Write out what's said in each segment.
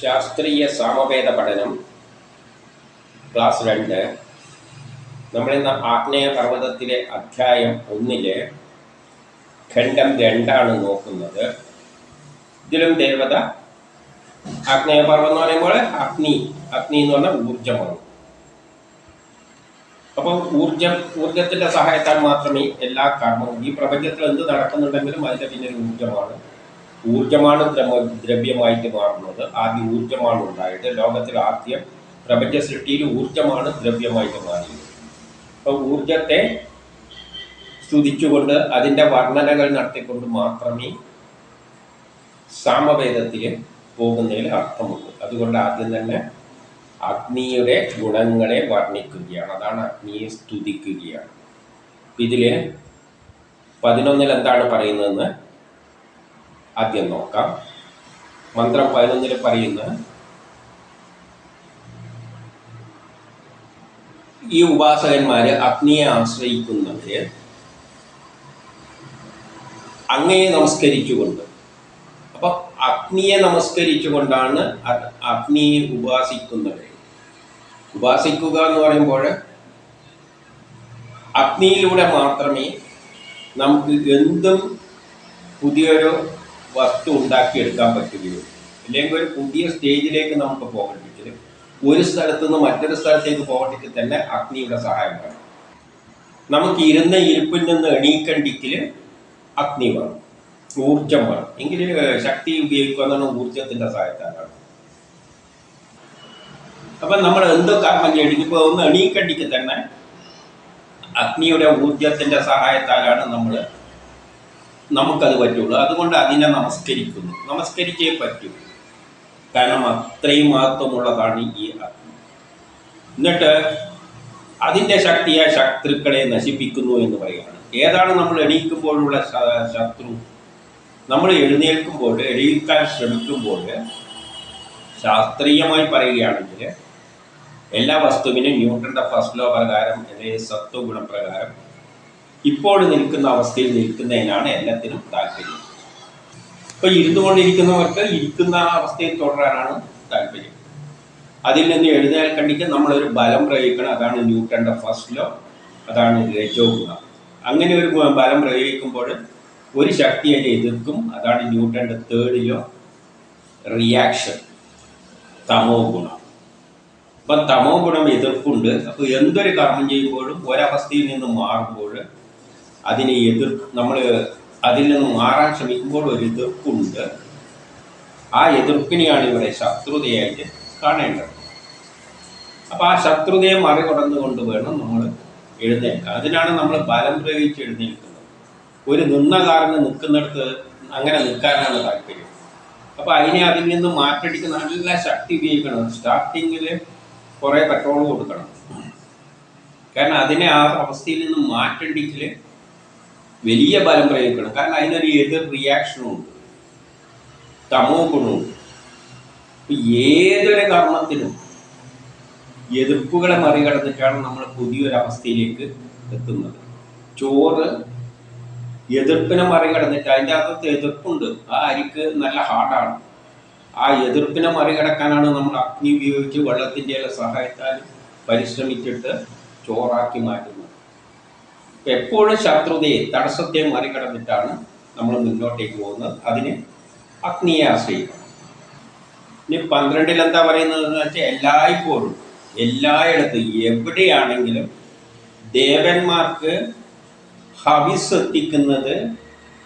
ശാസ്ത്രീയ സാമവേദ പഠനം ക്ലാസ് രണ്ട്. നമ്മളിന്ന് ആഗ്നേയ പർവതത്തിലെ അധ്യായം ഒന്നിലെ ഖണ്ഡം രണ്ടാണ് നോക്കുന്നത്. ഇതിലും ദേവത ആഗ്നേയ പർവതം എന്ന് പറയുമ്പോൾ അഗ്നി. അഗ്നി എന്ന് പറഞ്ഞാൽ ഊർജമാണ് അപ്പോൾ ഊർജം ഊർജത്തിന്റെ സഹായത്താൽ മാത്രമേ എല്ലാ കർമ്മവും ഈ പ്രപഞ്ചത്തിൽ എന്ത് നടക്കുന്നുണ്ടെങ്കിലും അതിന്റെ പിന്നിൽ ഊർജമാണ് ഊർജമാണ് ദ്രവ ദ്രവ്യമായിട്ട് മാറുന്നത്. ആദ്യം ഊർജമാണ് ഉണ്ടായത്. ലോകത്തിൽ ആദ്യം പ്രപഞ്ച സൃഷ്ടിയിൽ ഊർജമാണ് ദ്രവ്യമായിട്ട് മാറിയത്. അപ്പോൾ ഊർജത്തെ സ്തുതിച്ചുകൊണ്ട് അതിന്റെ വർണനകൾ നടത്തിക്കൊണ്ട് മാത്രമേ സാമവേദത്തിൽ പോകുന്നതിൽ അർത്ഥമുള്ളൂ. അതുകൊണ്ട് ആദ്യം തന്നെ അഗ്നിയുടെ ഗുണങ്ങളെ വർണിക്കുകയാണ്. അതാണ് അഗ്നിയെ സ്തുതിക്കുകയാണ്. ഇതിൽ പതിനൊന്നിൽ എന്താണ് പറയുന്നതെന്ന് ആദ്യം നോക്കാം. മന്ത്രം പതിനൊന്നിൽ പറയുന്ന ഈ ഉപാസകന്മാര് അഗ്നിയെ ആശ്രയിക്കുന്നവര് അങ്ങയെ നമസ്കരിച്ചുകൊണ്ട് അപ്പൊ അഗ്നിയെ നമസ്കരിച്ചുകൊണ്ടാണ് അഗ്നിയെ ഉപാസിക്കുന്നത് ഉപാസിക്കുക എന്ന് പറയുമ്പോൾ അഗ്നിയിലൂടെ മാത്രമേ നമുക്ക് എന്തും പുതിയൊരു വസ്തു ഉണ്ടാക്കിയെടുക്കാൻ പറ്റുകയുള്ളൂ. അല്ലെങ്കിൽ ഒരു പുതിയ സ്റ്റേജിലേക്ക് നമുക്ക് പോകണമെങ്കിൽ ഒരു സ്ഥലത്ത് നിന്ന് മറ്റൊരു സ്ഥലത്തേക്ക് പോകണമെങ്കിൽ തന്നെ അഗ്നിയുടെ സഹായം വേണം നമുക്ക് ഇരുന്ന ഇരിപ്പിൽ നിന്ന് എണീക്കണ്ടെങ്കിൽ അഗ്നി വേണം ഊർജം വേണം എങ്കിൽ ശക്തി ഉപയോഗിക്കുക എന്നാണ് ഊർജത്തിന്റെ സഹായത്താലാണ്. അപ്പൊ നമ്മൾ എന്ത് കർമ്മം ചെയ്യണമെങ്കിൽ ഒന്ന് എണീക്കണ്ടിക്ക് തന്നെ അഗ്നിയുടെ ഊർജത്തിന്റെ സഹായത്താലാണ് നമ്മൾ നമുക്കത് പറ്റുള്ളൂ. അതുകൊണ്ട് അതിനെ നമസ്കരിക്കുന്നു. നമസ്കരിച്ചേ പറ്റൂ. കാരണം അത്രയും മഹത്വമുള്ളതാണ് ഈ ആത്മ. എന്നിട്ട് അതിന്റെ ശക്തിയെ ശത്രുക്കളെ നശിപ്പിക്കുന്നു എന്ന് പറയുകയാണ്. ഏതാണ് നമ്മൾ എണീക്കുമ്പോഴുള്ള ശത്രു? നമ്മൾ എഴുന്നേൽക്കുമ്പോൾ എഴുതിക്കാൻ ശ്രമിക്കുമ്പോൾ ശാസ്ത്രീയമായി പറയുകയാണെങ്കിൽ എല്ലാ വസ്തുവിനും ന്യൂട്ടന്റെ ഫസ്റ്റ് ലോ പ്രകാരം അല്ലെങ്കിൽ സത്വഗുണപ്രകാരം ഇപ്പോൾ നിൽക്കുന്ന അവസ്ഥയിൽ നിൽക്കുന്നതിനാണ് എല്ലാത്തിനും താല്പര്യം. ഇപ്പൊ ഇരുന്നു കൊണ്ടിരിക്കുന്നവർക്ക് ഇരിക്കുന്ന അവസ്ഥയിൽ തുടരാനാണ് താല്പര്യം. അതിൽ നിന്ന് എഴുന്നേൽക്കണ്ടിക്ക് നമ്മളൊരു ബലം പ്രയോഗിക്കണം. അതാണ് ന്യൂട്ടന്റെ ഫസ്റ്റ് ലോ അതാണ് ഏറ്റവും ഗുണം. അങ്ങനെ ഒരു ബലം പ്രയോഗിക്കുമ്പോൾ ഒരു ശക്തി അതിനെ എതിർക്കും. അതാണ് ന്യൂട്ടന്റെ തേർഡ് ലോ റിയാക്ഷൻ തമോ ഗുണം. അപ്പൊ തമോ ഗുണം എതിർപ്പുണ്ട്. അപ്പൊ എന്തൊരു കർമ്മം ചെയ്യുമ്പോഴും ഒരവസ്ഥയിൽ നിന്ന് മാറുമ്പോൾ അതിനെ എതിർ നമ്മൾ അതിൽ നിന്ന് മാറാൻ ശ്രമിക്കുമ്പോൾ ഒരു എതിർപ്പുണ്ട്. ആ എതിർപ്പിനെയാണ് ഇവിടെ ശത്രുതയായിട്ട് കാണേണ്ടത്. അപ്പൊ ആ ശത്രുതയെ മറികടന്നുകൊണ്ട് വേണം നമ്മൾ എഴുന്നേൽക്കുക അതിനാണ് നമ്മൾ ബലം പ്രയോഗിച്ച് എഴുന്നേൽക്കുന്നത്. ഒരു നിന്ന കാരണം നിൽക്കുന്നിടത്ത് അങ്ങനെ നിൽക്കാനാണ് താല്പര്യം. അപ്പോൾ അതിനെ അതിൽ നിന്ന് മാറ്റടിക്ക് നല്ല ശക്തി ഉപയോഗിക്കണം. സ്റ്റാർട്ടിങ്ങിൽ കുറേ പെട്രോൾ കൊടുക്കണം. കാരണം അതിനെ ആ അവസ്ഥയിൽ നിന്ന് മാറ്റണ്ടെങ്കിൽ വലിയ ബലം പ്രയോഗിക്കണം. കാരണം അതിനൊരു എതിർ റിയാക്ഷനും ഉണ്ട്. തമോ ഇപ്പൊ ഏതൊരു കർമ്മത്തിനും എതിർപ്പുകളെ മറികടന്നിട്ടാണ് നമ്മൾ പുതിയൊരവസ്ഥയിലേക്ക് എത്തുന്നത്. ചോറ് എതിർപ്പിനെ മറികടന്നിട്ട് അതിന്റെ അകത്ത് എതിർപ്പുണ്ട്. ആ അരിക്ക് നല്ല ഹാർഡാണ്. ആ എതിർപ്പിനെ മറികടക്കാനാണ് നമ്മൾ അഗ്നി ഉപയോഗിച്ച് വെള്ളത്തിന്റെ സഹായത്താൽ പരിശ്രമിച്ചിട്ട് ചോറാക്കി മാറ്റുന്നത്. എപ്പോഴും ശത്രുതയെ തടസ്സത്തെ മറികടന്നിട്ടാണ് നമ്മൾ മുന്നോട്ടേക്ക് പോകുന്നത്. അതിന് അഗ്നിയെ ആശ്രയിക്കണം. ഇനി പന്ത്രണ്ടിൽ എന്താ പറയുന്നത് എന്ന് വെച്ചാൽ എല്ലായ്പ്പോഴും എല്ലായിടത്തും എവിടെയാണെങ്കിലും ദേവന്മാർക്ക് ഹവിസ് എത്തിക്കുന്നത്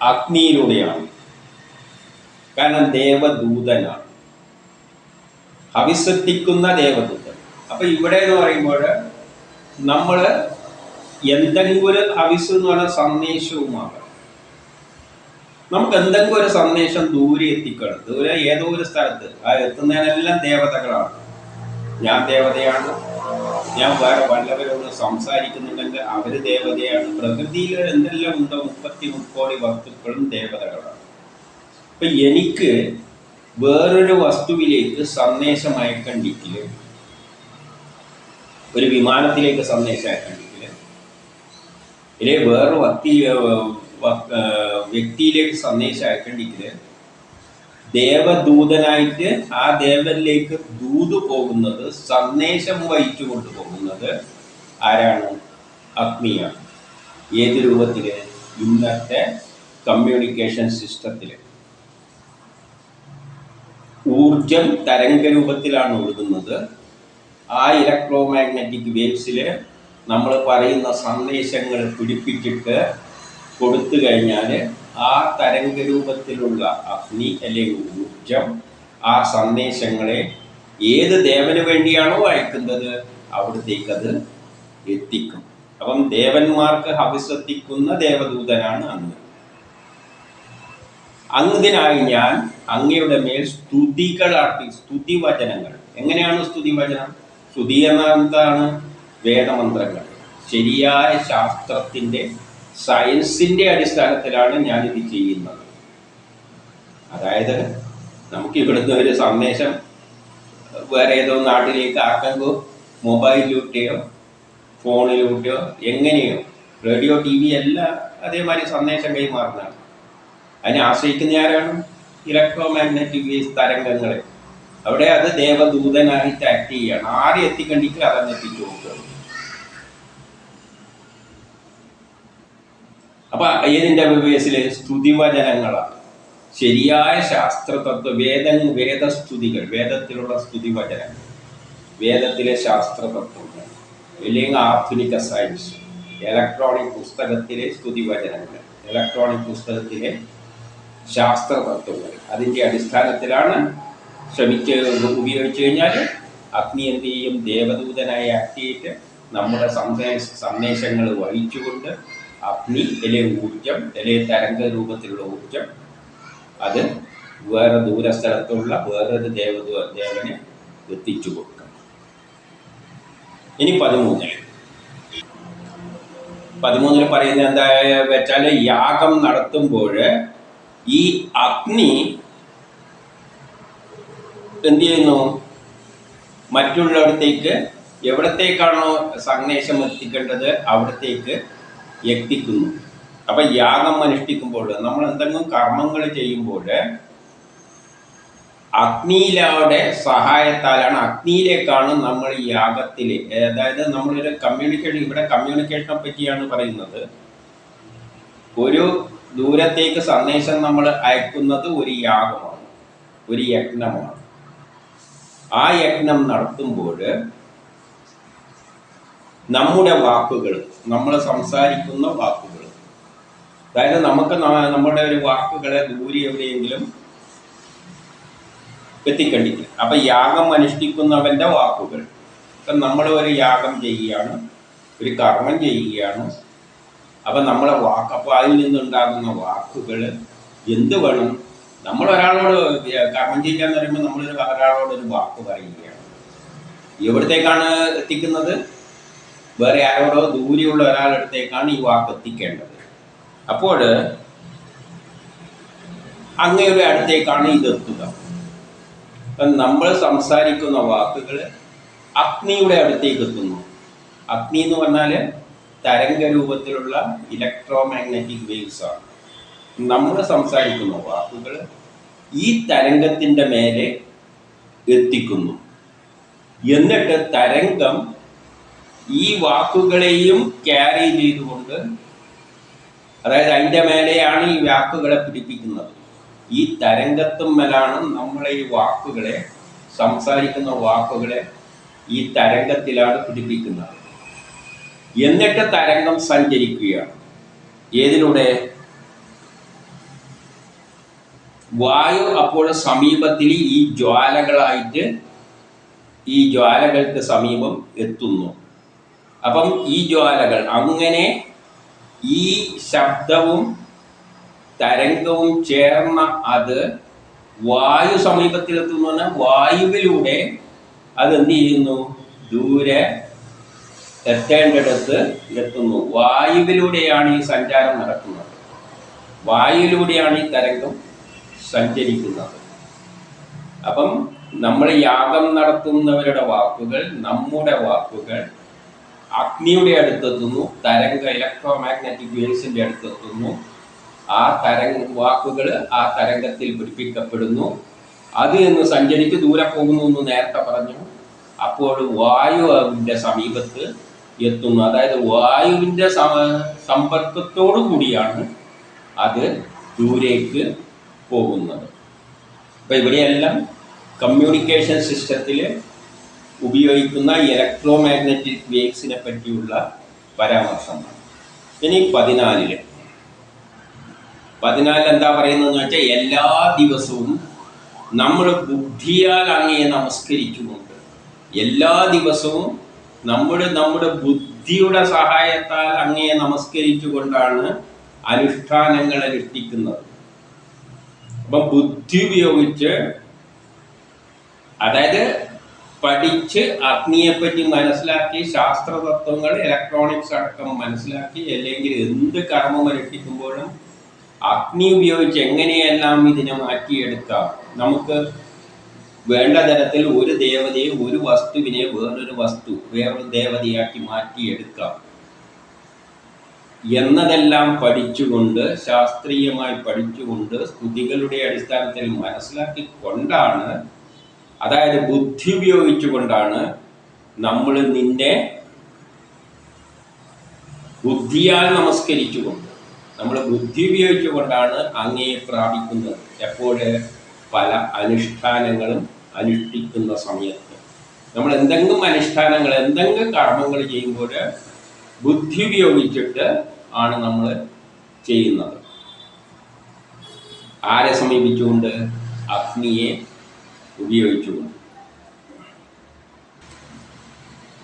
അഗ്നിയിലൂടെയാണ്. കാരണം ദേവദൂതനാണ്. ഹവിസ് എത്തിക്കുന്ന ദേവദൂതൻ. അപ്പൊ ഇവിടെ എന്ന് പറയുമ്പോൾ നമ്മൾ എന്തെങ്കിലും ഒരു ഹവിസ് എന്ന് പറഞ്ഞ സന്ദേശവുമാണ്. നമുക്ക് എന്തെങ്കിലും ഒരു സന്ദേശം ദൂരെ എത്തിക്കണം. ദൂരെ ഏതോ ഒരു സ്ഥലത്ത്. ആ എത്തുന്നതിനെല്ലാം ദേവതകളാണ്. ഞാൻ ദേവതയാണ്. ഞാൻ വേറെ വല്ലവരോട് സംസാരിക്കുന്നുണ്ടെങ്കിൽ അവർ ദേവതയാണ്. പ്രകൃതിയിൽ എന്തെല്ലാം ഉണ്ടോ മുപ്പത്തി മുക്കോടി വസ്തുക്കളും ദേവതകളാണ്. ഇപ്പൊ എനിക്ക് വേറൊരു വസ്തുവിലേക്ക് സന്ദേശം അയക്കണ്ടെങ്കിൽ ഒരു വിമാനത്തിലേക്ക് സന്ദേശം അയക്കണ്ടെങ്കിൽ ഇല്ലേ വേറൊരു വ്യക്തി വ്യക്തിയിലേക്ക് സന്ദേശം അയക്കണ്ടെങ്കിൽ ദേവദൂതനായിട്ട് ആ ദേവനിലേക്ക് ദൂത് പോകുന്നത് സന്ദേശം വഹിച്ചു കൊണ്ടുപോകുന്നത് ആരാണ്? അഗ്നിയാണ്. ഏത് രൂപത്തിൽ ഇന്നത്തെ കമ്മ്യൂണിക്കേഷൻ സിസ്റ്റത്തിൽ ഊർജം തരംഗ രൂപത്തിലാണ് ഒഴുകുന്നത്. ആ ഇലക്ട്രോ മാഗ്നറ്റിക് വേവ്സിൽ നമ്മൾ പറയുന്ന സന്ദേശങ്ങൾ പിടിപ്പിച്ചിട്ട് കൊടുത്തു കഴിഞ്ഞാൽ ആ തരംഗരൂപത്തിലുള്ള അഗ്നി അല്ലെങ്കിൽ ഊർജം ആ സന്ദേശങ്ങളെ ഏത് ദേവന് വേണ്ടിയാണോ അയക്കുന്നത് അവിടത്തേക്ക് അത് എത്തിക്കും. അപ്പം ദേവന്മാർക്ക് ഹവിസെത്തിക്കുന്ന ദേവദൂതനാണ് അങ്ങ്. അങ്ങതിനായി ഞാൻ അങ്ങയുടെ മേൽ സ്തുതികൾ സ്തുതിവചനങ്ങൾ. സ്തുതി വചനങ്ങൾ എങ്ങനെയാണ് സ്തുതി വചനം സ്തുതി എന്നാണ് എന്താണ്? വേദമന്ത്രങ്ങൾ. ശരിയായ ശാസ്ത്രത്തിന്റെ സയൻസിന്റെ അടിസ്ഥാനത്തിലാണ് ഞാനിത് ചെയ്യുന്നത്. അതായത് നമുക്ക് ഇവിടുന്ന് ഒരു സന്ദേശം വേറെ ഏതോ നാട്ടിലേക്ക് ആക്കുമ്പോൾ മൊബൈലിലൂടെയോ ഫോണിലൂടെയോ എങ്ങനെയോ റേഡിയോ ടി വി എല്ലാം അതേമാതിരി സന്ദേശം കൈമാറുന്നതാണ്. അതിനെ ആശ്രയിക്കുന്ന ആരാണ്? ഇലക്ട്രോ മാഗ്നറ്റിക് വേസ് തരംഗങ്ങളെ. അവിടെ അത് ദേവദൂതനായിട്ട് ആക്ട് ചെയ്യണം. ആരെ എത്തിക്കണ്ടെങ്കിൽ അതങ്ങ് എത്തിച്ചു അപ്പൊ ഏതിന്റെ ബേസിൽ സ്തുതിവചനങ്ങളാണ് ശരിയായ ശാസ്ത്രതത്വ വേദ വേദസ്തുതികൾ വേദത്തിലുള്ള സ്തുതിവചനങ്ങൾ വേദത്തിലെ ശാസ്ത്രതത്വങ്ങൾ അല്ലെങ്കിൽ ആധുനിക സയൻസ് ഇലക്ട്രോണിക് പുസ്തകത്തിലെ സ്തുതിവചനങ്ങൾ ഇലക്ട്രോണിക് പുസ്തകത്തിലെ ശാസ്ത്ര തത്വങ്ങൾ അതിന്റെ അടിസ്ഥാനത്തിലാണ് ശ്രമിച്ച് ഉപയോഗിച്ചു കഴിഞ്ഞാൽ അഗ്നി എന്ത് ചെയ്യും? ദേവദൂതനായി ആക്കിയിട്ട് നമ്മുടെ സന്ദേശ സന്ദേശങ്ങൾ വഹിച്ചുകൊണ്ട് അഗ്നി ഇലെ ഊർജം ഇലെ തരംഗ രൂപത്തിലുള്ള ഊർജം അത് വേറെ ദൂരസ്ഥലത്തുള്ള വേറൊരു ദേവ ദേവനെ എത്തിച്ചു കൊടുക്കണം. ഇനി പതിമൂന്നിൽ പതിമൂന്നിൽ പറയുന്നത് എന്താ വെച്ചാൽ യാഗം നടത്തുമ്പോൾ ഈ അഗ്നി എന്ത് ചെയ്യുന്നു? മറ്റുള്ളവിടത്തേക്ക് എവിടത്തേക്കാണോ സന്ദേശം എത്തിക്കേണ്ടത് അവിടത്തേക്ക് എത്തിക്കുന്നു അപ്പം യാഗം അനുഷ്ഠിക്കുമ്പോൾ നമ്മൾ എന്തെങ്കിലും കർമ്മങ്ങൾ ചെയ്യുമ്പോൾ അഗ്നിയിലൂടെ സഹായത്താലാണ് അഗ്നിയിലേക്കാണ് നമ്മൾ ഈ യാഗത്തിൽ അതായത് നമ്മളൊരു കമ്മ്യൂണിക്കേഷൻ ഇവിടെ കമ്മ്യൂണിക്കേഷനെ പറ്റിയാണ് പറയുന്നത്. ഒരു ദൂരത്തേക്ക് സന്ദേശം നമ്മൾ അയക്കുന്നത് ഒരു യാഗമാണ് ഒരു യജ്ഞമാണ്. ആ യജ്ഞം നടത്തുമ്പോൾ നമ്മുടെ വാക്കുകൾ നമ്മൾ സംസാരിക്കുന്ന വാക്കുകൾ. അതായത് നമുക്ക് നമ്മുടെ ഒരു വാക്കുകളെ ദൂരെ എവിടെയെങ്കിലും എത്തിക്കണ്ടില്ല അപ്പൊ യാഗം അനുഷ്ഠിക്കുന്നവന്റെ വാക്കുകൾ. ഇപ്പം നമ്മൾ ഒരു യാഗം ചെയ്യുകയാണ് ഒരു കർമ്മം ചെയ്യുകയാണ്. അപ്പൊ നമ്മളെ വാക്ക് അപ്പോൾ അതിൽ നിന്നുണ്ടാകുന്ന വാക്കുകൾ എന്ത് വേണം? നമ്മൾ ഒരാളോട് കർമ്മം ചെയ്യാന്ന് പറയുമ്പോൾ നമ്മളൊരു ഒരാളോട് ഒരു വാക്ക് പറയുകയാണ്. എവിടത്തേക്കാണ് എത്തിക്കുന്നത്? വേറെ ആരോടോ ദൂരെയുള്ള ഒരാളടുത്തേക്കാണ് ഈ വാക്ക് എത്തിക്കേണ്ടത്. അപ്പോൾ അങ്ങയുടെ അടുത്തേക്കാണ് ഇതെത്തുക നമ്മൾ സംസാരിക്കുന്ന വാക്കുകൾ അഗ്നിയുടെ അടുത്തേക്ക് എത്തുന്നു. അഗ്നി എന്ന് പറഞ്ഞാൽ തരംഗ രൂപത്തിലുള്ള ഇലക്ട്രോ മാഗ്നറ്റിക് വേവ്സ് ആണ്. നമ്മൾ സംസാരിക്കുന്ന വാക്കുകൾ ഈ തരംഗത്തിന്റെ മേലെ എത്തിക്കുന്നു. എന്നിട്ട് തരംഗം ഈ വാക്കുകളെയും ക്യാരി ചെയ്തുകൊണ്ട് അതായത് അതിന്റെ മേലെയാണ് ഈ വാക്കുകളെ പിടിപ്പിക്കുന്നത്. ഈ തരംഗത്തുമ്മലാണ് നമ്മളെ ഈ വാക്കുകളെ സംസാരിക്കുന്ന വാക്കുകളെ ഈ തരംഗത്തിലാണ് പിടിപ്പിക്കുന്നത്. എന്നിട്ട് തരംഗം സഞ്ചരിക്കുകയാണ്. ഏതിലൂടെ? വായു അപ്പോൾ സമീപത്തിൽ ഈ ജ്വാലകളായിട്ട് ഈ ജ്വാലകൾക്ക് സമീപം എത്തുന്നു. അപ്പം ഈ ജ്വാലകൾ അങ്ങനെ ഈ ശബ്ദവും തരംഗവും ചേർന്ന അത് വായു സമീപത്തിലെത്തുന്നു പറഞ്ഞാൽ വായുവിലൂടെ എന്ത് ചെയ്യുന്നു? ദൂരെ എത്തേണ്ടിടത്ത് എത്തുന്നു. വായുവിലൂടെയാണ് ഈ സഞ്ചാരം നടക്കുന്നത്. വായുവിലൂടെയാണ് ഈ തരംഗം സഞ്ചരിക്കുന്നത്. അപ്പം നമ്മൾ യാഗം നടത്തുന്നവരുടെ വാക്കുകൾ നമ്മുടെ വാക്കുകൾ അഗ്നിയുടെ അടുത്തെത്തുന്നു തരംഗ ഇലക്ട്രോ മാഗ്നറ്റിക് വേവ്സിന്റെ അടുത്തെത്തുന്നു. ആ തരംഗ വാക്കുകൾ ആ തരംഗത്തിൽ പിടിപ്പിക്കപ്പെടുന്നു. അത് എന്ന് സഞ്ചരിച്ച് ദൂരെ പോകുന്നു എന്ന് നേരത്തെ പറഞ്ഞു. അപ്പോൾ വായുവിന്റെ സമീപത്ത് എത്തുന്നു. അതായത് വായുവിന്റെ സമ- സമ്പർക്കത്തോടു കൂടിയാണ് അത് ദൂരേക്ക് പോകുന്നത്. അപ്പോൾ ഇവിടെയെല്ലാം കമ്മ്യൂണിക്കേഷൻ സിസ്റ്റത്തിൽ ഉപയോഗിക്കുന്ന ഇലക്ട്രോ മാഗ്നറ്റിക് വേവ്സിനെ പറ്റിയുള്ള പരാമർശമാണ് ഇനി പതിനാലിൽ. പതിനാലിൽ എന്താ പറയുന്നതെന്ന് വെച്ചാൽ എല്ലാ ദിവസവും നമ്മൾ ബുദ്ധിയാൽ അങ്ങയെ നമസ്കരിച്ചുകൊണ്ട് എല്ലാ ദിവസവും നമ്മൾ നമ്മുടെ ബുദ്ധിയുടെ സഹായത്താൽ അങ്ങയെ നമസ്കരിച്ചുകൊണ്ടാണ് അനുഷ്ഠാനങ്ങൾ അനുഷ്ഠിക്കുന്നത്. അപ്പം ബുദ്ധി ഉപയോഗിച്ച് അതായത് പഠിച്ച് അഗ്നിയെപ്പറ്റി മനസ്സിലാക്കി ശാസ്ത്രതത്വങ്ങൾ ഇലക്ട്രോണിക്സ് അടക്കം മനസ്സിലാക്കി അല്ലെങ്കിൽ എന്ത് കർമ്മം അനുഷ്ഠിക്കുമ്പോഴും അഗ്നി ഉപയോഗിച്ച് എങ്ങനെയെല്ലാം ഇതിനെ മാറ്റിയെടുക്കാം? നമുക്ക് വേണ്ട തരത്തിൽ ഒരു ദേവതയെ ഒരു വസ്തുവിനെ വേറൊരു വസ്തു വേറൊരു ദേവതയാക്കി മാറ്റിയെടുക്കാം. എന്നതെല്ലാം പഠിച്ചുകൊണ്ട് ശാസ്ത്രീയമായി പഠിച്ചുകൊണ്ട് സ്തുതികളുടെ അടിസ്ഥാനത്തിൽ മനസ്സിലാക്കിക്കൊണ്ടാണ് അതായത് ബുദ്ധി ഉപയോഗിച്ചുകൊണ്ടാണ് നമ്മൾ നിന്നെ ബുദ്ധിയാൽ നമസ്കരിച്ചുകൊണ്ട് നമ്മൾ ബുദ്ധി ഉപയോഗിച്ചുകൊണ്ടാണ് അങ്ങയെ പ്രാപിക്കുന്നത്. എപ്പോഴ്? പല അനുഷ്ഠാനങ്ങളും അനുഷ്ഠിക്കുന്ന സമയത്ത്. നമ്മൾ എന്തെങ്കിലും അനുഷ്ഠാനങ്ങൾ എന്തെങ്കിലും കർമ്മങ്ങൾ ചെയ്യുമ്പോൾ ബുദ്ധി ഉപയോഗിച്ചിട്ട് ആണ് നമ്മൾ ചെയ്യുന്നത്. ആരെ സമീപിച്ചുകൊണ്ട്? അഗ്നിയെ ഉപയോഗിച്ചുകൊണ്ട്.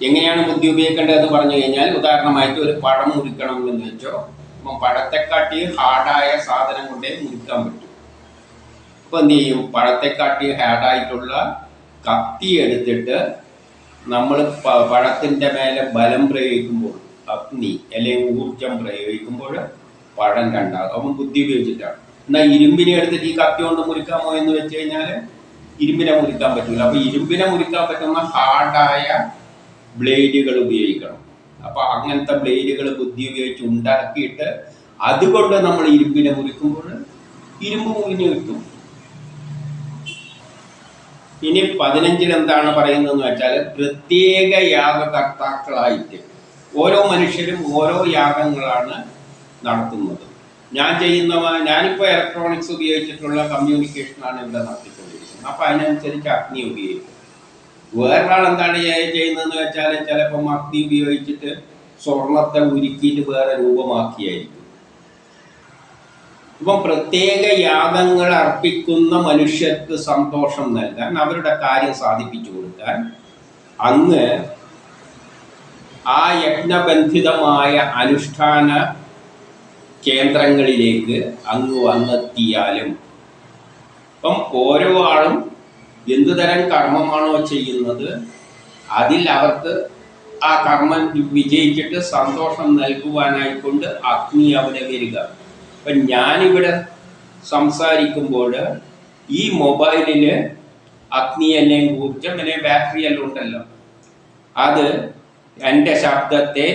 എങ്ങനെയാണ് ബുദ്ധി ഉപയോഗിക്കേണ്ടത് എന്ന് പറഞ്ഞു കഴിഞ്ഞാൽ ഉദാഹരണമായിട്ട് ഒരു പഴം മുറിക്കണം എന്ന് വെച്ചോ അപ്പം പഴത്തെക്കാട്ടി ഹാർഡായ സാധനം കൊണ്ടേ മുറിക്കാൻ പറ്റും. അപ്പോൾ എന്ത് ചെയ്യും? പഴത്തെക്കാട്ടി ഹാർഡായിട്ടുള്ള കത്തി എടുത്തിട്ട് നമ്മൾ പഴത്തിന്റെ മേലെ ബലം പ്രയോഗിക്കുമ്പോൾ അഗ്നി അല്ലെങ്കിൽ ഊർജം പ്രയോഗിക്കുമ്പോൾ പഴം രണ്ടാകും. അപ്പം ബുദ്ധി ഉപയോഗിച്ചിട്ടാണ്. എന്നാൽ ഇരുമ്പിനെ എടുത്തിട്ട് ഈ കത്തി കൊണ്ട് മുറിക്കാമോ എന്ന് വെച്ച് കഴിഞ്ഞാൽ ഇരുമ്പിനെ മുറിക്കാൻ പറ്റില്ല അപ്പോൾ ഇരുമ്പിനെ മുറിക്കാൻ പറ്റുന്ന ഹാർഡായ ബ്ലേഡുകൾ ഉപയോഗിക്കണം. അപ്പോൾ അങ്ങനത്തെ ബ്ലേഡുകൾ ബുദ്ധി ഉപയോഗിച്ച് ഉണ്ടാക്കിയിട്ട് അതുകൊണ്ട് നമ്മൾ ഇരുമ്പിനെ മുറിക്കുമ്പോൾ ഇരുമ്പ് മുറിഞ്ഞു കിട്ടും. ഇനി പതിനഞ്ചിൽ എന്താണ് പറയുന്നതെന്ന് വെച്ചാൽ പ്രത്യേക യാഗകർത്താക്കളായിട്ട് ഓരോ മനുഷ്യരും ഓരോ യാഗങ്ങളാണ് നടത്തുന്നത്. ഞാൻ ചെയ്യുന്ന ഞാനിപ്പോൾ ഇലക്ട്രോണിക്സ് ഉപയോഗിച്ചിട്ടുള്ള കമ്മ്യൂണിക്കേഷൻ കമ്മ്യൂണിക്കേഷനാണ് ഇവിടെ നടത്തിക്കൊണ്ടിരിക്കുന്നത്. അപ്പൊ അതിനനുസരിച്ച് അഗ്നി ഉപയോഗിക്കും. വേറൊരാൾ എന്താണ് ചെയ്യ- ചെയ്യുന്നതെന്ന് വെച്ചാൽ ചിലപ്പം അഗ്നി ഉപയോഗിച്ചിട്ട് സ്വർണത്തെ ഉരുക്കിയിട്ട് വേറെ രൂപമാക്കിയായിരിക്കും. ഇപ്പം പ്രത്യേക യാഗങ്ങൾ അർപ്പിക്കുന്ന മനുഷ്യർക്ക് സന്തോഷം നൽകാൻ അവരുടെ കാര്യം സാധിപ്പിച്ചു കൊടുക്കാൻ അങ്ങ് ആ യജ്ഞബന്ധിതമായ അനുഷ്ഠാന കേന്ദ്രങ്ങളിലേക്ക് അങ്ങ് വന്നെത്തിയാലും. ഇപ്പം ഓരോ ആളും എന്തു തരം കർമ്മമാണോ ചെയ്യുന്നത് അതിൽ അവർക്ക് ആ കർമ്മം വിജയിച്ചിട്ട് സന്തോഷം നൽകുവാനായിക്കൊണ്ട് അഗ്നി അവിടെ വരിക. അപ്പം ഞാനിവിടെ സംസാരിക്കുമ്പോൾ ഈ മൊബൈലിൽ അഗ്നി എന്നെ ഊർജം അങ്ങനെ ബാറ്ററി എല്ലാം ഉണ്ടല്ലോ. അത് എന്റെ ശബ്ദത്തെ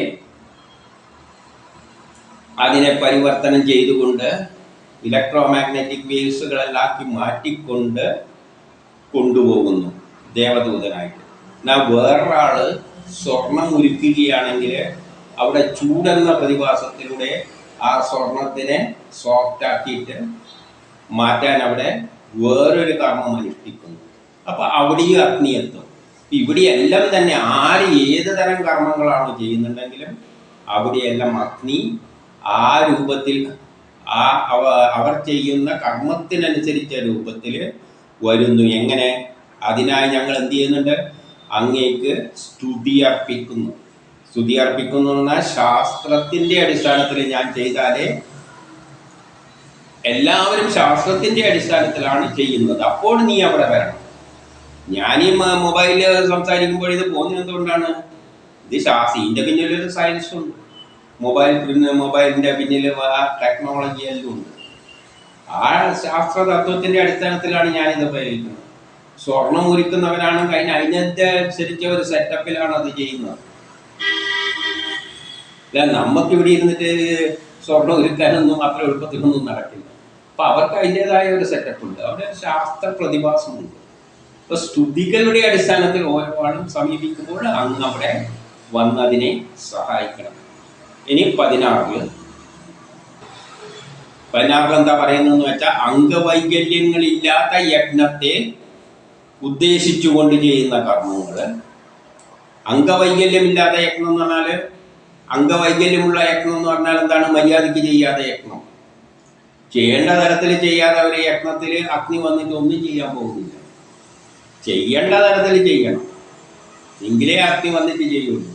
അതിനെ പരിവർത്തനം ചെയ്തുകൊണ്ട് ഇലക്ട്രോ മാഗ്നറ്റിക് വേവ്സുകളെല്ലാക്കി മാറ്റിക്കൊണ്ട് കൊണ്ടുപോകുന്നു ദേവദൂതനായിട്ട്. എന്നാൽ വേറൊരാൾ സ്വർണം ഉരുക്കുകയാണെങ്കിൽ അവിടെ ചൂടെന്ന പ്രതിഭാസത്തിലൂടെ ആ സ്വർണത്തിനെ സോഫ്റ്റ് ആക്കിയിട്ട് മാറ്റാൻ അവിടെ വേറൊരു കർമ്മം അനുഷ്ഠിക്കുന്നു. അപ്പൊ അവിടെയും അഗ്നി എത്തും ഇവിടെയെല്ലാം തന്നെ ആര് ഏത് തരം കർമ്മങ്ങളാണ് ചെയ്യുന്നുണ്ടെങ്കിലും അവിടെയെല്ലാം അഗ്നി ആ രൂപത്തിൽ ആ അവ അവർ ചെയ്യുന്ന കർമ്മത്തിനനുസരിച്ച രൂപത്തിൽ വരുന്നു. എങ്ങനെ? അതിനായി ഞങ്ങൾ എന്ത് ചെയ്യുന്നുണ്ട്? അങ്ങേക്ക് സ്തുതി അർപ്പിക്കുന്നു. സ്തുതി അർപ്പിക്കുന്നു എന്നാൽ ശാസ്ത്രത്തിന്റെ അടിസ്ഥാനത്തിൽ ഞാൻ ചെയ്താലേ എല്ലാവരും ശാസ്ത്രത്തിന്റെ അടിസ്ഥാനത്തിലാണ് ചെയ്യുന്നത്. അപ്പോൾ നീ അവിടെ വരണം. ഈ മൊബൈലിൽ സംസാരിക്കുമ്പോൾ ഇത് പോകുന്നത് എന്തുകൊണ്ടാണ് ഇത് ശാസ്ത്ര ഇതിന്റെ പിന്നിൽ ഒരു സയൻസ് ഉണ്ട്. മൊബൈൽ പിന്നെ മൊബൈലിന്റെ പിന്നിൽ ആ ടെക്നോളജി എല്ലാം ഉണ്ട്. ആ ശാസ്ത്ര തത്വത്തിന്റെ അടിസ്ഥാനത്തിലാണ് ഞാനിത് പ്രയോഗിക്കുന്നത് സ്വർണം ഒരുക്കുന്നവരാണ് കഴിഞ്ഞ അതിനെ അനുസരിച്ച ഒരു സെറ്റപ്പിലാണ് അത് ചെയ്യുന്നത്. അല്ല നമുക്ക് ഇവിടെ ഇരുന്നിട്ട് സ്വർണം ഒരുക്കാനൊന്നും അത്ര എളുപ്പത്തിനൊന്നും നടക്കില്ല. അപ്പം അവർക്ക് അതിന്റെതായ ഒരു സെറ്റപ്പ് ഉണ്ട്. അവിടെ ശാസ്ത്ര പ്രതിഭാസമുണ്ട്. അപ്പോൾ സ്തുതികളുടെ അടിസ്ഥാനത്തിൽ ഓരോ ആളും സമീപിക്കുമ്പോൾ അങ്ങ് അവിടെ വന്നതിനെ സഹായിക്കണം. ഇനി പതിനാറ്. പതിനാറ് എന്താ പറയുന്നതെന്ന് വെച്ചാൽ അംഗവൈകല്യങ്ങളില്ലാത്ത യജ്ഞത്തെ ഉദ്ദേശിച്ചുകൊണ്ട് ചെയ്യുന്ന കർമ്മങ്ങൾ അംഗവൈകല്യമില്ലാത്ത യജ്ഞം എന്ന് പറഞ്ഞാൽ അംഗവൈകല്യമുള്ള യജ്ഞം എന്ന് പറഞ്ഞാൽ എന്താണ്? മര്യാദയ്ക്ക് ചെയ്യാത്ത യജ്ഞം. ചെയ്യേണ്ട തരത്തിൽ ചെയ്യാതെ ഒരു യജ്ഞത്തിൽ അഗ്നി വന്നിട്ട് ഒന്നും ചെയ്യാൻ പോകുന്നില്ല. ചെയ്യേണ്ട തരത്തിൽ ചെയ്യണം. എങ്കിലേ അഗ്നി വന്നിട്ട് ചെയ്യുള്ളൂ.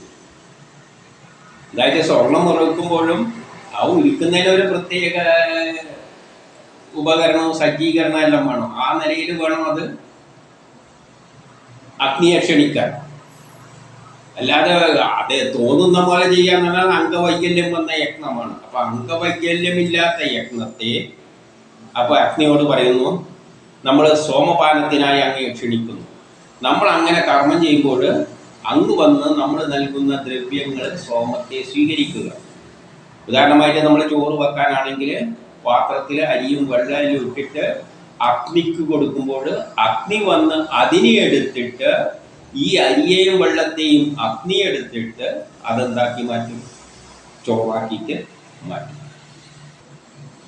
അതായത് സ്വർണം ഉറക്കുമ്പോഴും ആ ഉരുക്കുന്നതിന് ഒരു പ്രത്യേക ഉപകരണവും സജ്ജീകരണം എല്ലാം വേണം. ആ നിലയിൽ വേണം അത് അഗ്നിയെ ക്ഷണിക്കാൻ. അല്ലാതെ അത് തോന്നുന്ന പോലെ പറഞ്ഞാൽ അംഗവൈകല്യം വന്ന യജ്ഞമാണ്. അപ്പൊ അംഗവൈകല്യമില്ലാത്ത യജ്ഞത്തെ അപ്പൊ അഗ്നിയോട് പറയുന്നു നമ്മൾ സോമപാനത്തിനായി അങ്ങയെ ക്ഷണിക്കുന്നു. നമ്മൾ അങ്ങനെ കർമ്മം ചെയ്യുമ്പോൾ അങ്ങ് വന്ന് നമ്മൾ നൽകുന്ന ദ്രവ്യങ്ങൾ സോമത്തെ സ്വീകരിക്കുക. ഉദാഹരണമായിട്ട് നമ്മൾ ചോറ് വെക്കാനാണെങ്കിൽ പാത്രത്തിൽ അരിയും വെള്ളരിയും ഇട്ടിട്ട് അഗ്നിക്ക് കൊടുക്കുമ്പോൾ അഗ്നി വന്ന് അതിനെ എടുത്തിട്ട് ഈ അരിയെയും വെള്ളത്തെയും അഗ്നി എടുത്തിട്ട് അതെന്താക്കി മാറ്റും? ചോറാക്കിയിട്ട് മാറ്റും.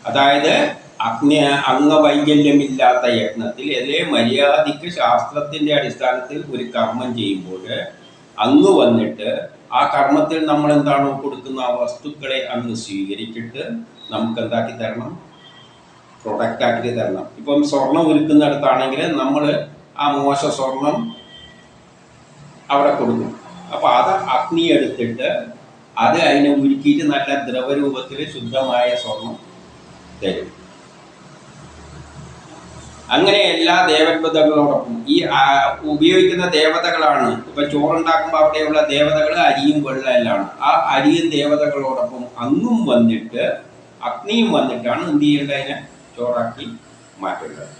അതായത് അഗ്നി അംഗവൈകല്യമില്ലാത്ത യജ്ഞത്തിൽ അതേ മര്യാദയ്ക്ക് ശാസ്ത്രത്തിന്റെ അടിസ്ഥാനത്തിൽ ഒരു കർമ്മം ചെയ്യുമ്പോൾ അങ്ങ് വന്നിട്ട് ആ കർമ്മത്തിൽ നമ്മൾ എന്താണോ കൊടുക്കുന്ന ആ വസ്തുക്കളെ അങ്ങ് സ്വീകരിച്ചിട്ട് നമുക്ക് എന്താക്കി തരണം? പ്രൊഡക്റ്റ് ആക്കി തരണം. ഇപ്പം സ്വർണം ഒരുക്കുന്നിടത്താണെങ്കിൽ നമ്മൾ ആ മോശ സ്വർണം അവിടെ കൊടുക്കും. അപ്പോൾ അത് അഗ്നി എടുത്തിട്ട് അത് അതിനെ ഉരുക്കിയിട്ട് നല്ല ദ്രവരൂപത്തിൽ ശുദ്ധമായ സ്വർണം തരും. അങ്ങനെ എല്ലാ ദേവത്വതകളോടൊപ്പം ഈ ഉപയോഗിക്കുന്ന ദേവതകളാണ്. ഇപ്പൊ ചോറുണ്ടാക്കുമ്പോൾ അവിടെയുള്ള ദേവതകൾ അരിയും വെള്ളം എല്ലാം ആ അരിയും ദേവതകളോടൊപ്പം അങ്ങും വന്നിട്ട് അഗ്നിയും വന്നിട്ടാണ് എന്ത് ചെയ്യേണ്ടത് അതിനെ ചോറാക്കി മാറ്റേണ്ടത്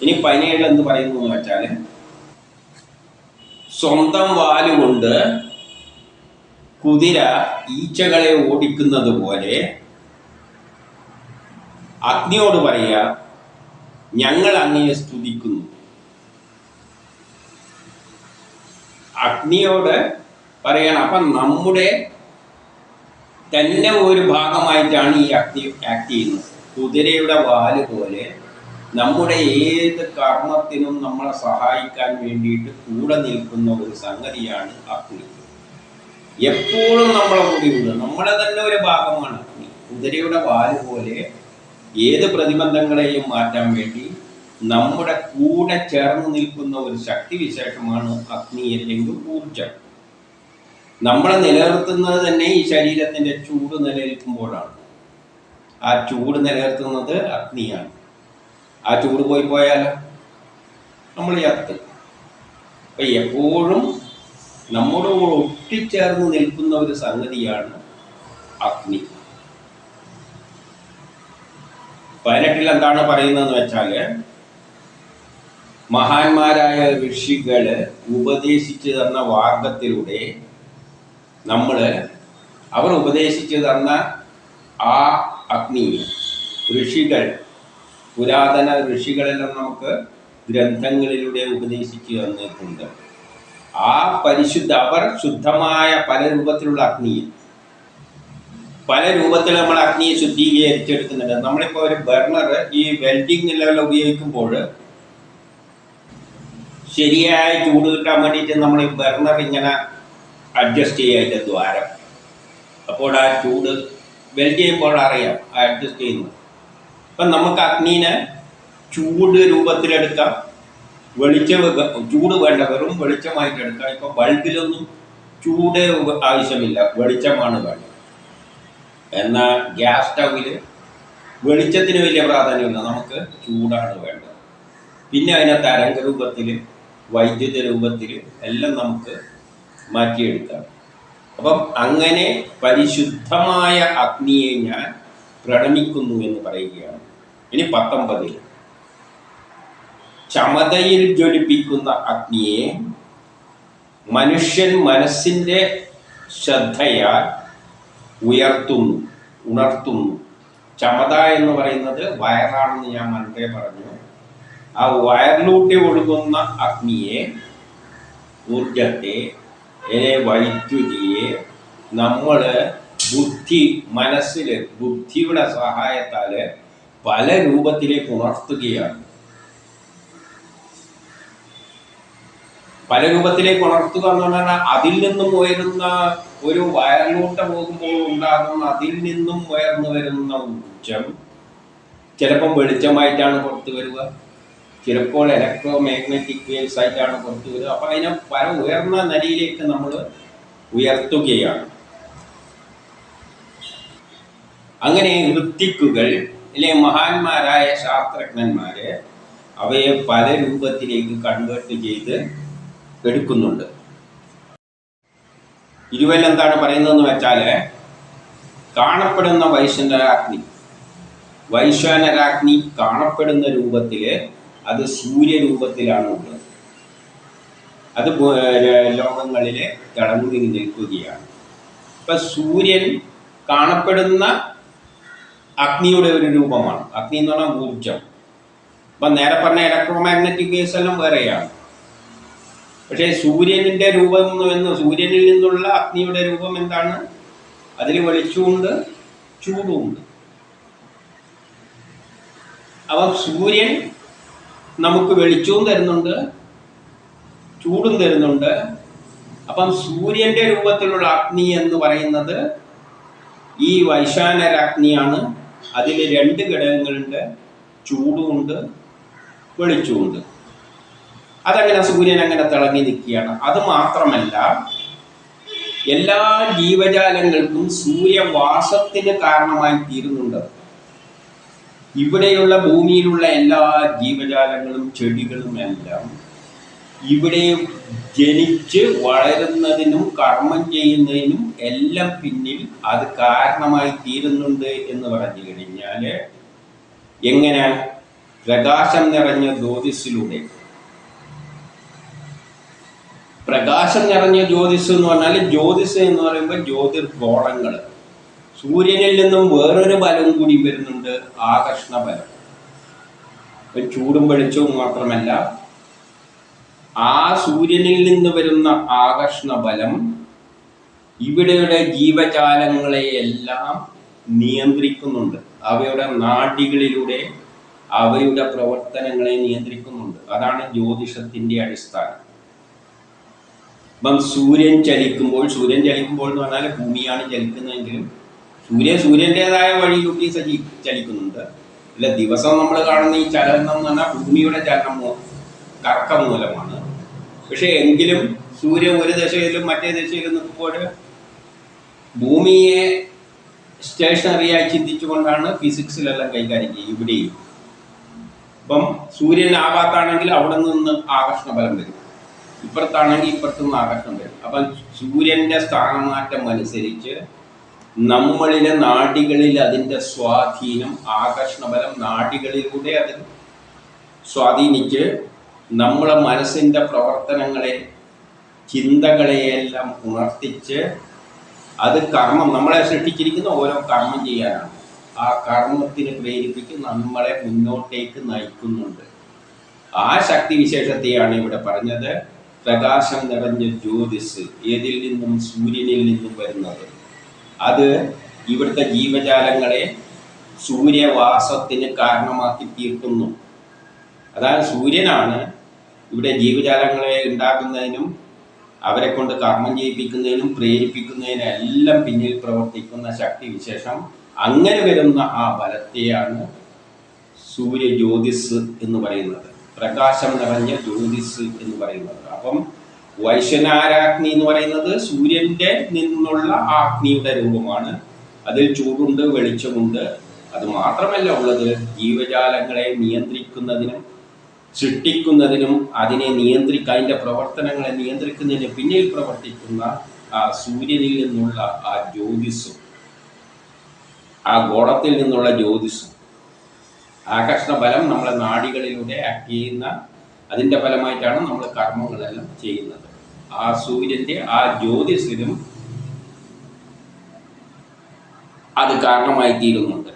ഇനി പതിനേഴ് എന്ന് പറയുന്നു എന്ന് വെച്ചാൽ സ്വന്തം വാലുകൊണ്ട് കുതിര ഈച്ചകളെ ഓടിക്കുന്നത് പോലെ അഗ്നിയോട് പറയുക ഞങ്ങൾ അങ്ങയെ സ്തുതിക്കുന്നു. അഗ്നിയോട് പറയണം അപ്പം നമ്മുടെ തന്നെ ഒരു ഭാഗമായിട്ടാണ് ഈ അഗ്നി ആക്ട് ചെയ്യുന്നത്. കുതിരയുടെ വാൽ പോലെ നമ്മുടെ ഏത് കർമ്മത്തിനും നമ്മളെ സഹായിക്കാൻ വേണ്ടിയിട്ട് കൂടെ നിൽക്കുന്ന ഒരു സംഗതിയാണ് അഗ്നി. എപ്പോഴും നമ്മളെ കൂടിയുണ്ട് നമ്മളെ തന്നെ ഒരു ഭാഗമാണ് അഗ്നി. കുതിരയുടെ വാൽ പോലെ ഏത് പ്രതിബന്ധങ്ങളെയും മാറ്റാൻ വേണ്ടി നമ്മുടെ കൂടെ ചേർന്ന് നിൽക്കുന്ന ഒരു ശക്തി വിശേഷമാണ് അഗ്നി അല്ലെങ്കിൽ ഊർജം നമ്മളെ നിലനിർത്തുന്നത് തന്നെ ഈ ശരീരത്തിന്റെ ചൂട് നിലനിൽക്കുമ്പോഴാണ്. ആ ചൂട് നിലനിർത്തുന്നത് അഗ്നിയാണ്. ആ ചൂട് പോയി പോയാൽ നമ്മൾ ചത്ത് അപ്പൊ എപ്പോഴും നമ്മുടെ ഒട്ടിച്ചേർന്ന് നിൽക്കുന്ന ഒരു സംഗതിയാണ് അഗ്നി. പതിനെട്ടിൽ എന്താണ് പറയുന്നതെന്ന് വെച്ചാൽ മഹാന്മാരായ ഋഷികൾ ഉപദേശിച്ചു തന്ന വാർഗത്തിലൂടെ നമ്മൾ അവർ ഉപദേശിച്ചു തന്ന ആ അഗ്നി ഋഷികൾ പുരാതന ഋഷികളെല്ലാം നമുക്ക് ഗ്രന്ഥങ്ങളിലൂടെ ഉപദേശിച്ചു തന്നിട്ടുണ്ട്. ആ പരിശുദ്ധ അവർ ശുദ്ധമായ പല രൂപത്തിലുള്ള അഗ്നിയിൽ പല രൂപത്തിൽ നമ്മൾ അഗ്നിയെ ശുദ്ധീകരിച്ചെടുക്കുന്നുണ്ട്. നമ്മളിപ്പോൾ ഒരു ബർണർ ഈ വെൽഡിംഗ് ലെവൽ ഉപയോഗിക്കുമ്പോൾ ശരിയായ ചൂട് കിട്ടാൻ വേണ്ടിയിട്ട് നമ്മൾ ഈ ബർണർ ഇങ്ങനെ അഡ്ജസ്റ്റ് ചെയ്യുക ദ്വാരം. അപ്പോൾ ആ ചൂട് വെൽഡ് ചെയ്യുമ്പോൾ അറിയാം അഡ്ജസ്റ്റ് ചെയ്യുന്നു. അപ്പം നമുക്ക് അഗ്നിനെ ചൂട് രൂപത്തിലെടുക്കാം വെളിച്ചം ചൂട് വേണ്ട വെറും വെളിച്ചമായിട്ട് എടുക്കാം ഇപ്പം ബൾബിലൊന്നും ചൂട് ആവശ്യമില്ല വെളിച്ചമാണ് വേണ്ടത്. എന്നാൽ ഗ്യാസ് സ്റ്റൗവിൽ വെളിച്ചത്തിന് വലിയ പ്രാധാന്യമില്ല. നമുക്ക് ചൂടാണ് വേണ്ടത്. പിന്നെ അതിനെ തരംഗ രൂപത്തിൽ വൈദ്യുത രൂപത്തിൽ എല്ലാം നമുക്ക് മാറ്റിയെടുക്കാം. അപ്പം അങ്ങനെ പരിശുദ്ധമായ അഗ്നിയെ ഞാൻ പ്രണമിക്കുന്നു എന്ന് പറയുകയാണ്. ഇനി പത്തൊമ്പതിൽ ചമതയിൽ ജ്വലിപ്പിക്കുന്ന അഗ്നിയെ മനുഷ്യൻ മനസ്സിന്റെ ശ്രദ്ധയാൽ ഉയർത്തുന്നു ഉണർത്തുന്നു. ചമത എന്ന് പറയുന്നത് വയറാണെന്ന് ഞാൻ മുൻപേ പറഞ്ഞു. ആ വയറിലൂട്ടി ഒഴുകുന്ന അഗ്നിയെ ഊർജത്തെ വൈദ്യുതിയെ നമ്മൾ ബുദ്ധി മനസ്സിൽ ബുദ്ധിയുടെ സഹായത്താൽ പല രൂപത്തിലേക്ക് ഉണർത്തുകയാണ്. പല രൂപത്തിലേക്ക് ഉണർത്തുക എന്ന് പറഞ്ഞാൽ അതിൽ നിന്നും ഉയരുന്ന ഒരു വയറിലൂട്ട പോകുമ്പോൾ ഉണ്ടാകുന്ന അതിൽ നിന്നും ഉയർന്നു വരുന്ന ഊർജം ചിലപ്പം വെളിച്ചമായിട്ടാണ് പുറത്തു വരിക. ചിലപ്പോൾ ഇലക്ട്രോ മാഗ്നറ്റിക് വേവ്സ് ആയിട്ടാണ് പുറത്തു വരിക. അപ്പൊ അതിനെ പല ഉയർന്ന നിലയിലേക്ക് നമ്മൾ ഉയർത്തുകയാണ്. അങ്ങനെ ഋത്തിക്കുകൾ അല്ലെ മഹാന്മാരായ ശാസ്ത്രജ്ഞന്മാര് അവയെ പല രൂപത്തിലേക്ക് കൺവേർട്ട് ചെയ്ത് എടുക്കുന്നുണ്ട്. ഇരുവല്ല എന്താണ് പറയുന്നതെന്ന് വെച്ചാൽ കാണപ്പെടുന്ന വൈശ്വനരാഗ്നി വൈശ്വാനരാഗ്നി കാണപ്പെടുന്ന രൂപത്തിൽ അത് സൂര്യരൂപത്തിലാണ് ഉള്ളത് അത് ലോകങ്ങളിൽ തിളങ്ങി നിൽക്കുകയാണ്. ഇപ്പൊ സൂര്യൻ കാണപ്പെടുന്ന അഗ്നിയുടെ ഒരു രൂപമാണ്. അഗ്നി എന്ന് പറഞ്ഞാൽ ഊർജം അപ്പൊ നേരെ പറഞ്ഞ ഇലക്ട്രോ വേവ്സ് എല്ലാം വേറെയാണ്. പക്ഷേ സൂര്യനിന്റെ രൂപം എന്ന് സൂര്യനിൽ നിന്നുള്ള അഗ്നിയുടെ രൂപം എന്താണ്? അതിൽ വെളിച്ചമുണ്ട് ചൂടുമുണ്ട്. അപ്പം സൂര്യൻ നമുക്ക് വെളിച്ചവും തരുന്നുണ്ട് ചൂടും തരുന്നുണ്ട്. അപ്പം സൂര്യന്റെ രൂപത്തിലുള്ള അഗ്നി എന്ന് പറയുന്നത് ഈ വൈശാനരാഗ്നിയാണ്. അതിൽ രണ്ട് ഘടകങ്ങളുണ്ട് ചൂടുമുണ്ട് വെളിച്ചമുണ്ട്. അതങ്ങനെ സൂര്യൻ അങ്ങനെ തിളങ്ങി നിൽക്കുകയാണ്. അത് മാത്രമല്ല എല്ലാ ജീവജാലങ്ങൾക്കും സൂര്യവാസത്തിന് കാരണമായി തീരുന്നുണ്ട്. ഇവിടെയുള്ള ഭൂമിയിലുള്ള എല്ലാ ജീവജാലങ്ങളും ചെടികളും എല്ലാം ഇവിടെ ജനിച്ച് വളരുന്നതിനും കർമ്മം ചെയ്യുന്നതിനും എല്ലാം പിന്നിൽ അത് കാരണമായി തീരുന്നുണ്ട് എന്ന് പറഞ്ഞു കഴിഞ്ഞാൽ എങ്ങനെ? പ്രകാശം നിറഞ്ഞ ജ്യോതിസിലൂടെ പ്രകാശം നിറഞ്ഞ ജ്യോതിസ് എന്ന് പറഞ്ഞാൽ ജ്യോതിസ് എന്ന് പറയുമ്പോൾ ജ്യോതിർഗോളങ്ങൾ സൂര്യനിൽ നിന്നും വേറൊരു ബലം കൂടി വരുന്നുണ്ട് ആകർഷണ ബലം. ചൂടും വെളിച്ചവും മാത്രമല്ല ആ സൂര്യനിൽ നിന്ന് വരുന്ന ആകർഷണ ബലം ഇവിടെയുടെ ജീവജാലങ്ങളെയെല്ലാം നിയന്ത്രിക്കുന്നുണ്ട്. അവയുടെ നാഡികളിലൂടെ അവയുടെ പ്രവർത്തനങ്ങളെ നിയന്ത്രിക്കുന്നുണ്ട്. അതാണ് ജ്യോതിഷത്തിന്റെ അടിസ്ഥാനം. ഇപ്പം സൂര്യൻ ചലിക്കുമ്പോൾ സൂര്യൻ ചലിക്കുമ്പോൾ എന്ന് പറഞ്ഞാൽ ഭൂമിയാണ് ചലിക്കുന്നതെങ്കിലും സൂര്യൻ സൂര്യന്റെതായ വഴിയിലൂടെ സജി ചലിക്കുന്നുണ്ട്. അല്ല ദിവസം നമ്മൾ കാണുന്ന ഈ ചലനം എന്ന് പറഞ്ഞാൽ ഭൂമിയുടെ ചലനം കറക്കം മൂലമാണ്. പക്ഷേ എങ്കിലും സൂര്യൻ ഒരു ദശയിലും മറ്റേ ദശയിലും നിൽക്കുമ്പോൾ ഭൂമിയെ സ്റ്റേഷനറിയായി ചിന്തിച്ചുകൊണ്ടാണ് ഫിസിക്സിലെല്ലാം കൈകാര്യം ചെയ്യുക ഇവിടെയും. ഇപ്പം സൂര്യൻ ആ ഭാഗത്താണെങ്കിൽ അവിടെ നിന്ന് ആകർഷണ ബലം വരും. ഇപ്പുറത്താണെങ്കിൽ ഇപ്പുറത്തു നിന്ന് ആകർഷണം വരും അപ്പം സൂര്യന്റെ സ്ഥാനമാറ്റം അനുസരിച്ച് നമ്മളിലെ നാടികളിൽ അതിന്റെ സ്വാധീനം ആകർഷണബലം നാടികളിലൂടെ അതിൽ അത് സ്വാധീനിച്ച് നമ്മളെ മനസ്സിന്റെ പ്രവർത്തനങ്ങളെ ചിന്തകളെയെല്ലാം ഉണർത്തിച്ച് അത് കർമ്മം നമ്മളെ സൃഷ്ടിച്ചിരിക്കുന്ന ഓരോ കർമ്മം ചെയ്യാനാണ്. ആ കർമ്മത്തിന് പ്രേരിപ്പിച്ച് നമ്മളെ മുന്നോട്ടേക്ക് നയിക്കുന്നുണ്ട്. ആ ശക്തി വിശേഷത്തെയാണ് ഇവിടെ പറഞ്ഞത്. പ്രകാശം നിറഞ്ഞ ജ്യോതിസ് ഏതിൽ നിന്നും സൂര്യനിൽ നിന്നും വരുന്നത്? അത് ഇവിടുത്തെ ജീവജാലങ്ങളെ സൂര്യവാസത്തിന് കാരണമാക്കി തീർക്കുന്നു. അതായത് സൂര്യനാണ് ഇവിടെ ജീവജാലങ്ങളെ ഉണ്ടാക്കുന്നതിനും അവരെ കൊണ്ട് കർമ്മം ചെയ്യിപ്പിക്കുന്നതിനും പ്രേരിപ്പിക്കുന്നതിനും എല്ലാം പിന്നിൽ പ്രവർത്തിക്കുന്ന ശക്തി വിശേഷം അങ്ങനെ വരുന്ന ആ ബലത്തെയാണ് സൂര്യജ്യോതിസ് എന്ന് പറയുന്നത്. പ്രകാശം നിറഞ്ഞ ജ്യോതിസ് എന്ന് പറയുന്നത്. അപ്പം വൈശ്വനാരാഗ്നി എന്ന് പറയുന്നത് സൂര്യന്റെ നിന്നുള്ള ആഗ്നിയുടെ രൂപമാണ്. അതിൽ ചൂടുണ്ട് വെളിച്ചമുണ്ട്. അത് മാത്രമല്ല ഉള്ളത് ജീവജാലങ്ങളെ നിയന്ത്രിക്കുന്നതിനും സൃഷ്ടിക്കുന്നതിനും അതിനെ നിയന്ത്രിക്കുക അതിന്റെ പ്രവർത്തനങ്ങളെ നിയന്ത്രിക്കുന്നതിന് പിന്നിൽ പ്രവർത്തിക്കുന്ന ആ സൂര്യനിൽ നിന്നുള്ള ആ ജ്യോതിസും ആ ഗോളത്തിൽ നിന്നുള്ള ജ്യോതിസും ആകർഷണ ബലം നമ്മളെ നാടികളിലൂടെ ആക്ട് ചെയ്യുന്ന അതിന്റെ ഫലമായിട്ടാണ് നമ്മൾ കർമ്മങ്ങളെല്ലാം ചെയ്യുന്നത്. ആ സൂര്യന്റെ ആ ജ്യോതിസിലും അത് കാരണമായി തീരുന്നുണ്ട്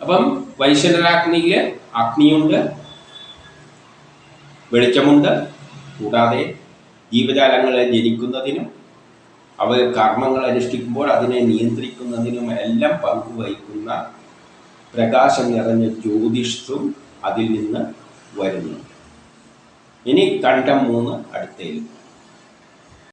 അപ്പം വൈശ്വരാഗ്നിയിൽ അഗ്നിയുണ്ട് വെളിച്ചമുണ്ട്. കൂടാതെ ജീവജാലങ്ങളെ ജനിക്കുന്നതിനും അവർ കർമ്മങ്ങൾ അനുഷ്ഠിക്കുമ്പോൾ അതിനെ നിയന്ത്രിക്കുന്നതിനും എല്ലാം പങ്കുവഹിക്കുന്ന പ്രകാശം നിറഞ്ഞ ജ്യോതിഷും അതിൽ നിന്ന് വരുന്നു. ഇനി കണ്ടം മൂന്ന് അടുത്തേൽ